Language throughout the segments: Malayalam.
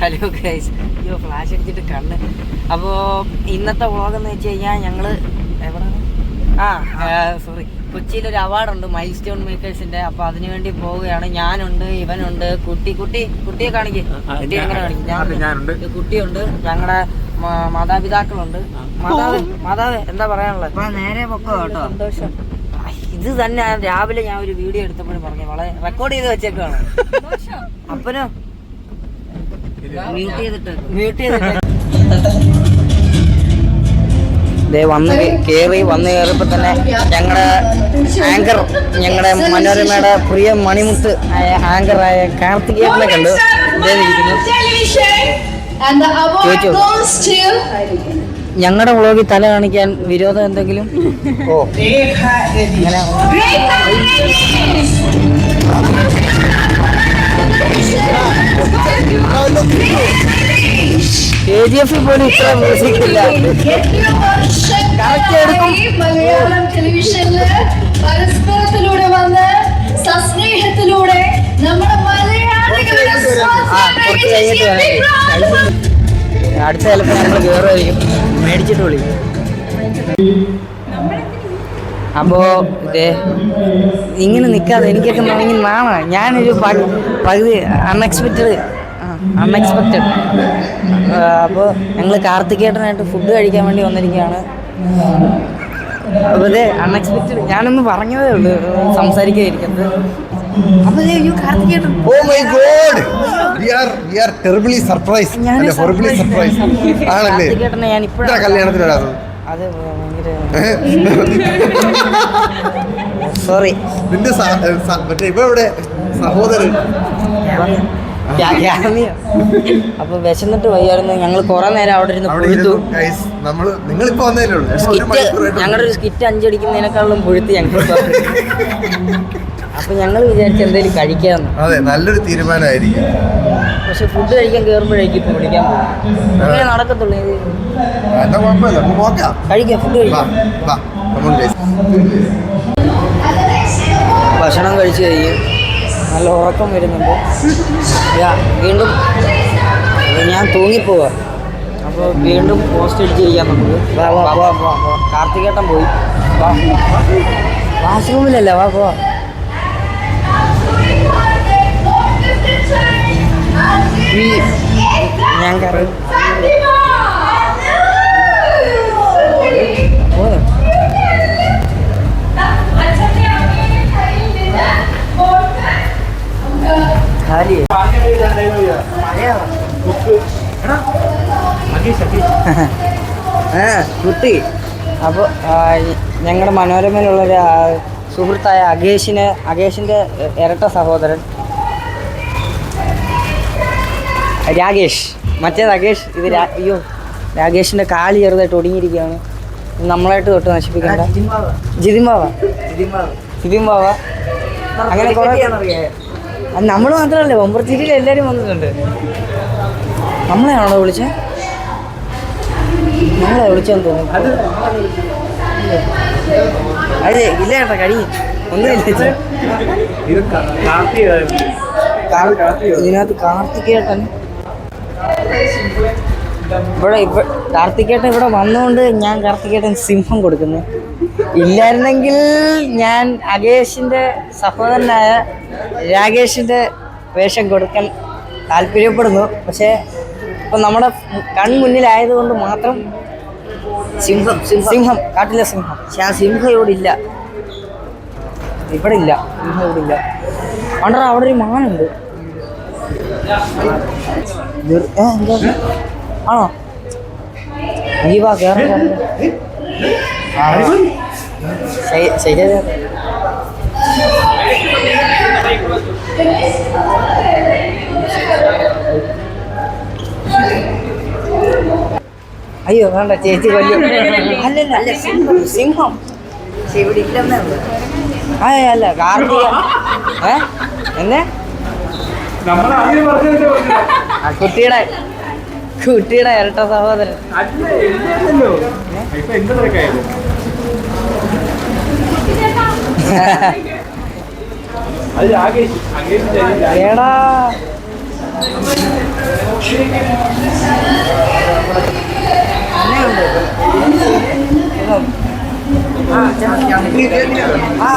Hello guys. അയ്യോ ഫ്ലാഷ് അടിച്ചിട്ട് കണ്ണ്. അപ്പോൾ ഇന്നത്തെ വ്ളോഗ് എന്ന് വെച്ച് കഴിഞ്ഞാൽ ഞങ്ങൾ എവിടെയാണ് ആ സോറി കൊച്ചിയിൽ ഒരു അവാർഡുണ്ട് മൈൽ സ്റ്റോൺ മേക്കേഴ്സിന്റെ അപ്പോൾ അതിനു വേണ്ടി പോവുകയാണ്. ഞാനുണ്ട് ഇവനുണ്ട് കുട്ടി കുട്ടി കുട്ടിയെ കാണിക്കും. കുട്ടി എങ്ങനെ കാണിക്കും? ഞാനുണ്ട്. കുട്ടിയുണ്ട് ഞങ്ങളുടെ മാതാപിതാക്കളുണ്ട്. മാതാവ് മാതാവ് എന്താ പറയാനുള്ളത്? നേരെ പൊക്കോ കേട്ടോ. സന്തോഷം. ഇത് തന്നെ രാവിലെ ഞാൻ ഒരു വീഡിയോ എടുത്തപ്പോഴും പറഞ്ഞു വളരെ റെക്കോർഡ് ചെയ്ത് വെച്ചേക്കാണ് അപ്പനോ മ്യൂട്ട് ചെയ്തിട്ട് മ്യൂട്ട് ചെയ്തിട്ട് ദേ വന്ന് കയറി വന്ന് കയറിയപ്പോൾ തന്നെ ഞങ്ങളുടെ ആങ്കർ ഞങ്ങളുടെ മനോരമയുടെ പ്രിയ മണിമുത്ത് ആയ ആങ്കറായ കാർത്തികേയനെ കണ്ടു. ചോദിച്ചു. ഞങ്ങളുടെ വ്ളോഗിൽ തല കാണിക്കാൻ വിരോധം എന്തെങ്കിലും? ഓ അങ്ങനെ കെ ജി എഫിൽ പോലും ഇത്ര മ്യൂസിക് ഇല്ല. മലയാളം ടെലിവിഷനിൽ പരസ്പരത്തിലൂടെ വന്ന് സസ്നേഹത്തിലൂടെ നമ്മുടെ മലയാളികളുടെ അടുത്ത ചിലപ്പോൾ ഞങ്ങൾ കയറുമായിരിക്കും. മേടിച്ചിട്ട് വിളിക്കും. അപ്പോ ഇതേ ഇങ്ങനെ നിൽക്കാതെ എനിക്കൊക്കെ തുടങ്ങി നാണ. ഞാനൊരു പകുതി അൺഎക്സ്പെക്റ്റഡ് അൺഎക്സ്പെക്റ്റഡ് അപ്പോൾ ഞങ്ങൾ കാർത്തികേട്ടനായിട്ട് ഫുഡ് കഴിക്കാൻ വേണ്ടി വന്നിരിക്കുകയാണ്. അപ്പോൾ ഇതേ അൺഎക്സ്പെക്റ്റഡ് ഞാനൊന്ന് പറഞ്ഞതേ ഉള്ളൂ സംസാരിക്കാതിരിക്കുന്നത് അപ്പോൾ സർപ്രൈസ് സർപ്രൈസ് ആണല്ലേ? കല്യാണത്തിന് വരാത്തത് അതെ സോറി നിന്റെ മറ്റേ ഇപ്പൊ എവിടെ? സഹോദരൻ. അപ്പൊ വിശന്നിട്ട് വയ്യായിരുന്നു. ഞങ്ങൾ കുറെ നേരം അവിടെ ഇരുന്ന് പുഴുത്തു. ഞങ്ങളുടെ ഒരു സ്കിറ്റ് അഞ്ചടിക്കുന്നതിനേക്കാളും പുഴുത്തി ഞങ്ങൾ അപ്പൊ ഞങ്ങൾ വിചാരിച്ച എന്തെങ്കിലും കഴിക്കാന്ന്. അതെ നല്ലൊരു തീരുമാനമായിരിക്കും. പക്ഷെ ഫുഡ് കഴിക്കാൻ കയറുമ്പോഴേക്കും ഇപ്പൊ വിളിക്കാൻ പോകും അങ്ങനെ നടക്കത്തുള്ളൂ ഇത്. എന്താ കുഴപ്പമില്ല നമുക്ക് നോക്കാം. കഴിക്കാം ഫുഡ് വാ കഴിക്കാം വാ നമ്മൾ ഗൈസ് ഭക്ഷണം കഴിച്ചു കഴിഞ്ഞ് നല്ല ഉറക്കം വരുന്നുണ്ട്. യാ, വീണ്ടും ഞാൻ തൂങ്ങിപ്പോവാ. അപ്പോൾ വീണ്ടും പോസ്റ്റ് അടിച്ചിരിക്കാം നമുക്ക്. വാ വാ വാ വാ. വാ കാർത്തികേട്ടൻ പോയി. വാ. വാഷ്റൂമിലല്ല വാ പോവാ ഞാൻ ആ കുട്ടി. അപ്പോൾ ഞങ്ങളുടെ മനോരമയിലുള്ളൊരു സുഹൃത്തായ അഗേഷിന് അഗേഷിന്റെ ഇരട്ട സഹോദരൻ. രാകേഷ് മറ്റേ രാകേഷ് ഇത് അയ്യോ രാകേഷിന്റെ കാൽ ചെറുതായിട്ട് ഒടുങ്ങിയിരിക്കുകയാണ് നമ്മളായിട്ട് തൊട്ട് നശിപ്പിക്കണ്ട. ജിതിൻ ബാവ ജിതിൻ ബാവ അങ്ങനെ കുറേ നമ്മൾ മാത്രമല്ലേ ഒമ്പർത്തിരിയിൽ എല്ലാവരും വന്നിട്ടുണ്ട്. നമ്മളെയാണോ വിളിച്ചത് നമ്മളെ വിളിച്ചെന്ന് തോന്നുന്നു. അതെ ഇല്ല ചേട്ടാ കഴിയും ഒന്നുമില്ല. ഇതിനകത്ത് കാർത്തികേട്ടൻ ഇവിടെ ഇവ കാർത്തികേട്ടൻ ഇവിടെ വന്നുകൊണ്ട് ഞാൻ കാർത്തികേട്ടൻ സിംഹം കൊടുക്കുന്നു. ഇല്ലായിരുന്നെങ്കിൽ ഞാൻ അകേഷിന്റെ സഹോദരനായ രാകേഷിന്റെ വേഷം കൊടുക്കാൻ താല്പര്യപ്പെടുന്നു. പക്ഷേ ഇപ്പം നമ്മുടെ കൺമുന്നിലായതുകൊണ്ട് മാത്രം സിംഹം സിംഹം. കാട്ടിലെ സിംഹം. പക്ഷെ ആ സിംഹം ഇവിടെ ഇല്ല. ഇവിടെ ഇല്ല. സിംഹം ഇവിടെ ഇല്ല. അവിടെ അവിടെ ഒരു മാനുണ്ട്? ആണോ? നീ വാ കേറാം, കേറാം. ആ, ശരി- അയ്യോ വേണ്ട ചേച്ചി വലിയ അല്ലല്ല അല്ല സിംഹം അല്ല കാർത്തിക. ഏ? എന്നെ? ആ കുട്ടിയുടെ കുട്ടിയുടെ ഇരട്ട സഹോദരൻ. ഏടാ ആ ആ.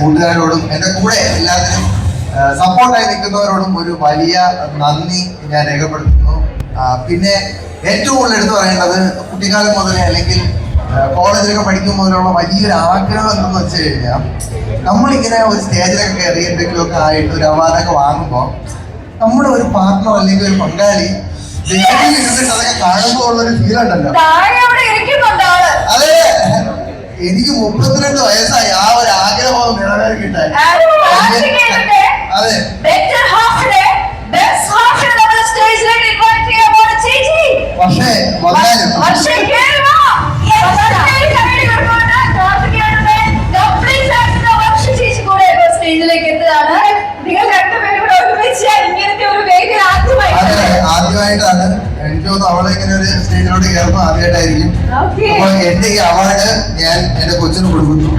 കൂട്ടുകാരോടും എന്റെ കൂടെ എല്ലാത്തിനും സപ്പോർട്ടായി നിൽക്കുന്നവരോടും ഒരു വലിയ നന്ദി ഞാൻ രേഖപ്പെടുത്തുന്നു. പിന്നെ ഏറ്റവും കൂടുതൽ എടുത്തു പറയേണ്ടത് കുട്ടിക്കാലം മുതലേ അല്ലെങ്കിൽ കോളേജിലൊക്കെ പഠിക്കും മുതലുള്ള വലിയൊരു ആഗ്രഹം എന്തെന്ന് വെച്ച് കഴിഞ്ഞാൽ നമ്മളിങ്ങനെ ഒരു സ്റ്റേജിലൊക്കെ കയറി എന്തെങ്കിലുമൊക്കെ ആയിട്ട് ഒരു അവാർഡൊക്കെ വാങ്ങുമ്പോൾ നമ്മുടെ ഒരു പാർട്ട്ണർ അല്ലെങ്കിൽ ഒരു പങ്കാളി ഇരുന്നിട്ട് അതൊക്കെ കാണുമ്പോൾ ഉള്ളൊരു ഫീൽ ഉണ്ടല്ലോ. അതെ. എനിക്ക് മുപ്പത്തിരണ്ട് വയസ്സായി. ആ ഒരു ആഗ്രഹം നിറവേറിക്കിട്ടെ അതെ. പക്ഷേ സ്റ്റേജിലേക്ക് എത്തുകയാണ്. നിങ്ങൾ രണ്ടുപേരും കൂടെ ഒരുമിച്ച് ഇങ്ങനത്തെ ഒരു വേദി ആദ്യമായി അതെ ആദ്യമായിട്ടാണ്. തോന്നുന്നു അവളെ ഇങ്ങനെ ഒരു സ്റ്റേജിലോട്ട് കയറുമ്പോൾ ആദ്യമായിട്ടായിരിക്കും. അപ്പൊ എന്റെ ഈ അവാർഡ് ഞാൻ എന്റെ കൊച്ചിന് കൊടുക്കുന്നു.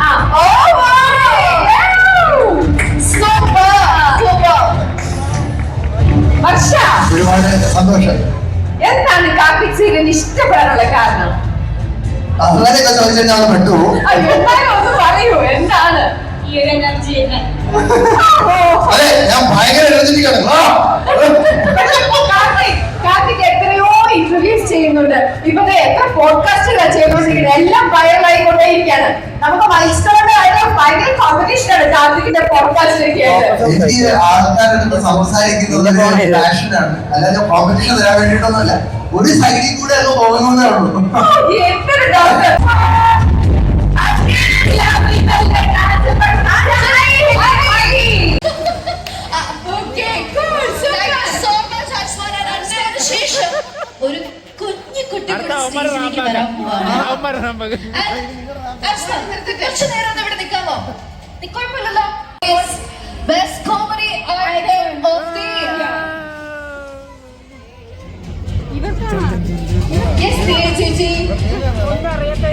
ഒരുപാട് സന്തോഷം. എന്താണ് സീരിയൽ ഇഷ്ടപ്പെടാനുള്ള കാരണം? അങ്ങനെയൊക്കെ ചോദിച്ചാൽ പെട്ടു. പറയൂ എന്താണ് അതെ ഞാൻ ഭയങ്കര എനർജറ്റിക്കാണ് എത്ര പോഡ്കാസ്റ്റുകൾ ചെയ്തുകൊണ്ടിരിക്കുന്നത്. എല്ലാം വൈറലായി കൊണ്ടേയിരിക്കുകയാണ് നമുക്ക് മത്സരങ്ങളുടെ കാര്യം ഭയങ്കര കോമ്പറ്റീഷൻ ആണ് കാർത്തിക്കിന്റെ പോഡ്കാസ്റ്റിലേക്ക് ആൾക്കാരുടെ സംസാരിക്കുന്നത് ഒരു പാഷനാണ് അല്ലാതെ കോമ്പറ്റീഷൻ തരാൻ വേണ്ടിയിട്ടൊന്നുമല്ല. ഒരു സൈഡിൽ കൂടെ അങ്ങ് പോകുന്നതേ ഉള്ളൂ. എന്തൊരു ഡോക്ടർ ഒരു കുറച്ച് നേരം ഒന്ന് ഇവിടെ നിൽക്കാമോ കുഴപ്പമില്ലല്ലോ. Best comedy item of the yes the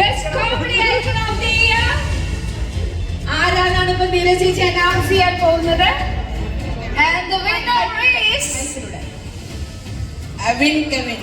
best comedy item of the year ആരാണ് ഇപ്പൊ നീല ചേച്ചി അനൗൺസ് ചെയ്യാൻ പോകുന്നത്? And the winner is Avin Kavin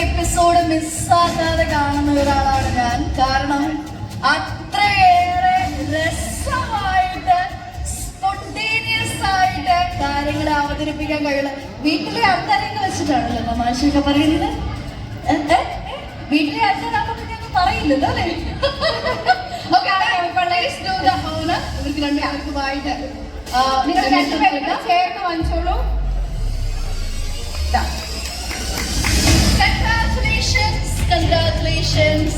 episode മിസ്സാക്കാതെ കാണുന്ന ഒരാളാണ് ഞാൻ. കാരണം അത്രയേറെ കാര്യങ്ങൾ അവതരിപ്പിക്കാൻ കഴിയുന്ന വീട്ടിലെ ആൾക്കാരെയൊക്കെ വെച്ചിട്ടാണല്ലോ തമാശയൊക്കെ പറയുന്നത്? വീട്ടിലെ ആൾക്കാരാകുമ്പോ പിന്നെ ഒന്നും പറയില്ലല്ലോ അല്ലേ ഓക്കെ ഇവർക്ക് രണ്ടുപേർക്കുമായിട്ട് ആ, നിങ്ങൾ രണ്ടുപേരും ചേർന്ന് വാങ്ങിച്ചോളൂ ഇതാ. Congratulations, congratulations.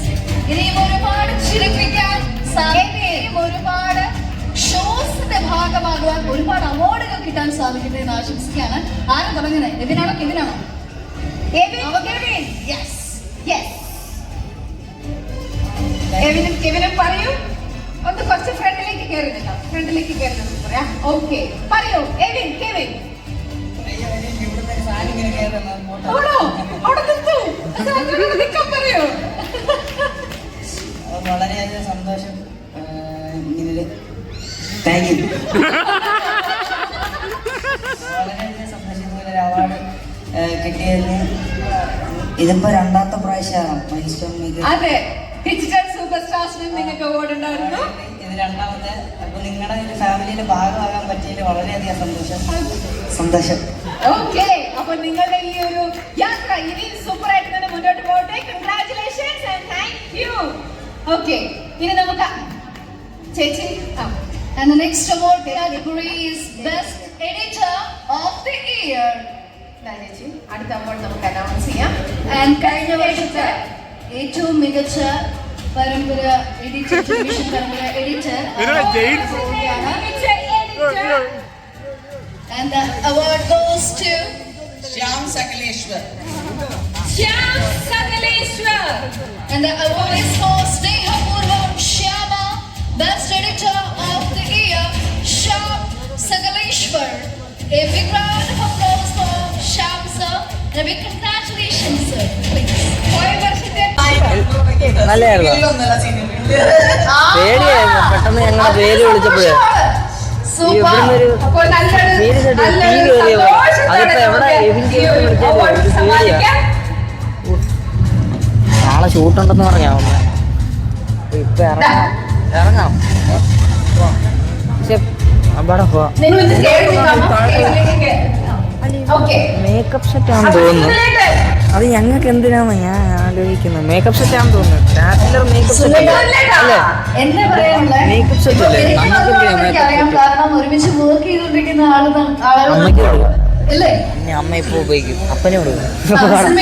ഇനിയും ഒരുപാട് ചിരിപ്പിക്കാൻ ഒരുപാട് ഷോസിന്റെ ഭാഗമാകുവാൻ കിട്ടാൻ സാധിക്കട്ടെ എന്ന് ആശംസിക്കുകയാണ്. ആരും തുടങ്ങുന്നത് എവിനാണോ കെവിനാണോ? യെസ് യെസ് കെവിനും പറയൂ. ഒന്ന് കുറച്ച് ഫ്രണ്ടിലേക്ക് കയറി നിൽക്കാം ഫ്രണ്ടിലേക്ക് കയറി നിൽക്കാം പറയാം. ഓക്കെ പറയൂ. Evin Kevin. വളരെയധികം സന്തോഷം. ഇങ്ങനെ താങ്ക് യു വളരെയധികം സംരക്ഷിക്കുന്ന അവാർഡ് കിട്ടിയതിന് ഇതിപ്പോ രണ്ടാമത്തെ പ്രാവശ്യമാണ്. മൈൽസ്റ്റോൺ അതെ. ഡിജിറ്റൽ സൂപ്പർ സ്റ്റാർസിനും നിങ്ങൾക്ക് അവാർഡ് ഉണ്ടായിരുന്നു? ഇത് രണ്ടാമത്തെ. അപ്പൊ നിങ്ങളുടെ ഒരു ഭാഗമാകാൻ പറ്റിയതിൽ വളരെയധികം സന്തോഷം. സന്തോഷം. ഓക്കെ. അപ്പൊ നിങ്ങളുടെ ഈ ഒരു യാത്ര ഇനി സൂപ്പർ ആയിട്ട് തന്നെ മുന്നോട്ട് പോകട്ടെ. Congratulations and thank you okay. ഇനി നമുക്ക് ചേച്ചി And the next award category is Best Editor of the Year. ദാ ചേച്ചി അടുത്ത അവാർഡ് നമുക്ക് അനൗൺസ് ചെയ്യാം ആൻഡ് കഴിഞ്ഞ വർഷത്തെ ഏറ്റവും മികച്ച പരമ്പര എഡിറ്റർ പരമ്പര editor And the award goes to Shyam Sakaleshwar Shyam Sakaleshwar. And the award is for Sneha Purvam Shyama, Best Editor of the Sakaleshwar. A big round of applause for Shyam sir. And a big congratulations sir. Please. സിനിമയിൽ പേടിയായിരുന്നു പെട്ടെന്ന് ഞങ്ങളുടെ പേര് വിളിച്ചപ്പോഴേ ഇവിടുന്ന് ഒരു ആയിട്ട് നല്ലൊരു TV കയറിയ അതിപ്പോ എവിടെ ഒരു വിളിച്ചാലും ഒരു പേടിയാ. നാളെ ഷൂട്ടുണ്ടെന്ന് പറഞ്ഞാ ഇപ്പൊ ഇറങ്ങാം ഇറങ്ങാം മേക്കപ്പ് സെറ്റ് ആണെന്ന് തോന്നുന്നു. അത് ഞങ്ങൾക്ക് എന്തിനാന്ന് ഞാൻ ആലോചിക്കുന്നത് മേക്കപ്പ് സെറ്റ് ആണെന്ന് തോന്നുന്നു. Bachelor makeup set Makeup set അല്ലേ? അമ്മ ഇപ്പൊ ഉപയോഗിക്കും? അപ്പനെ ആ, കൊടുക്കും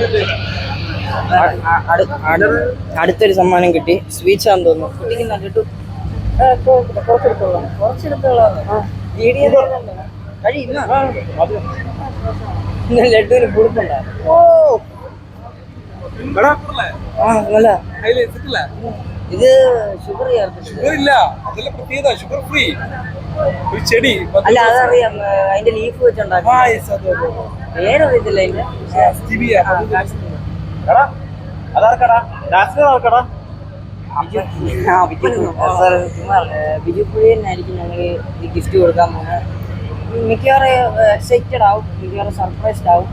കിട്ടി. അടുത്തൊരു സമ്മാനം കിട്ടി. സ്വീറ്റ്സ് ആണെന്ന് തോന്നുന്നു. കുട്ടിക്ക് കഴിയുന്ന ലഡുവിന് കൊടുക്കണ്ട ഓ. ഇത് ഷുഗർ ഷുഗർ ഇല്ല. അതല്ല പ്രത്യേകത ഷുഗർ ഫ്രീ. ഒരു ചെടി അല്ല അതറിയാം. അതിന്റെ ലീഫ് വെച്ചുണ്ടാക്കി. പേരറിയത്തില്ല അതിന്റെ ആ, ബിജു സാർ, ആർക്കടാ? ഏ, ബിജു പുഴിയനായിരിക്കും ഞങ്ങൾ ഈ ഗിഫ്റ്റ് കൊടുക്കാൻ പോകുന്നത് മിക്കവാറും എക്സൈറ്റഡ് ആവും. മിക്കവാറും സർപ്രൈസ്ഡ് ആവും.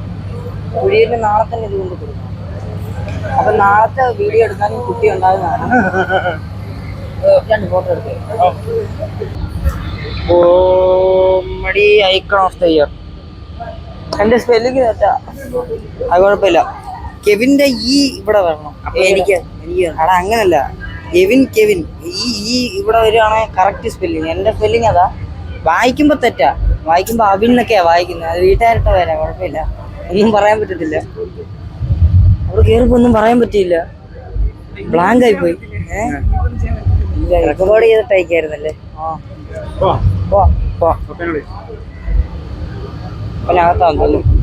പുഴിയന് നാളെ തന്നെ ഇത് കൊണ്ട് കൊടുക്കും. അപ്പൊ നാളത്തെ വീഡിയോ എടുക്കാനും കുട്ടി ഉണ്ടാകുന്നതാണ്. രണ്ട് ഫോട്ടോ എടുത്തേ. മടി ഐക്കൺ ഓഫ് ദ ഇയർ എന്റെ സ്പെല്ലിങ് തെറ്റാ. അത് കുഴപ്പമില്ല കെവിന്റെ ഈ ഇവിടെ വരണം. എനിക്ക് അവിടെ അങ്ങനല്ല. Kevin Kevin. ഈ ഈ ഇവിടെ വരികയാണെങ്കിൽ കറക്റ്റ് സ്പെല്ലിങ് എന്റെ സ്പെല്ലിങ് അതാ. വായിക്കുമ്പോ തെറ്റാ. വായിക്കുമ്പോ അവിൻ എന്നൊക്കെയാ വായിക്കുന്നത്. അത് വീട്ടുകാരിട്ട് വരാം. കുഴപ്പമില്ല ഒന്നും പറയാൻ പറ്റത്തില്ല. അവിടെ കയറിപ്പോ ഒന്നും പറയാൻ പറ്റിയില്ല. ബ്ലാങ്ക് ആയി പോയി ഏഹ് റെക്കോർഡ് ചെയ്തിട്ടായിരുന്നല്ലേ ആ. പോ പോ. പിന്നെ അകത്താന്ന് തോന്നുന്നു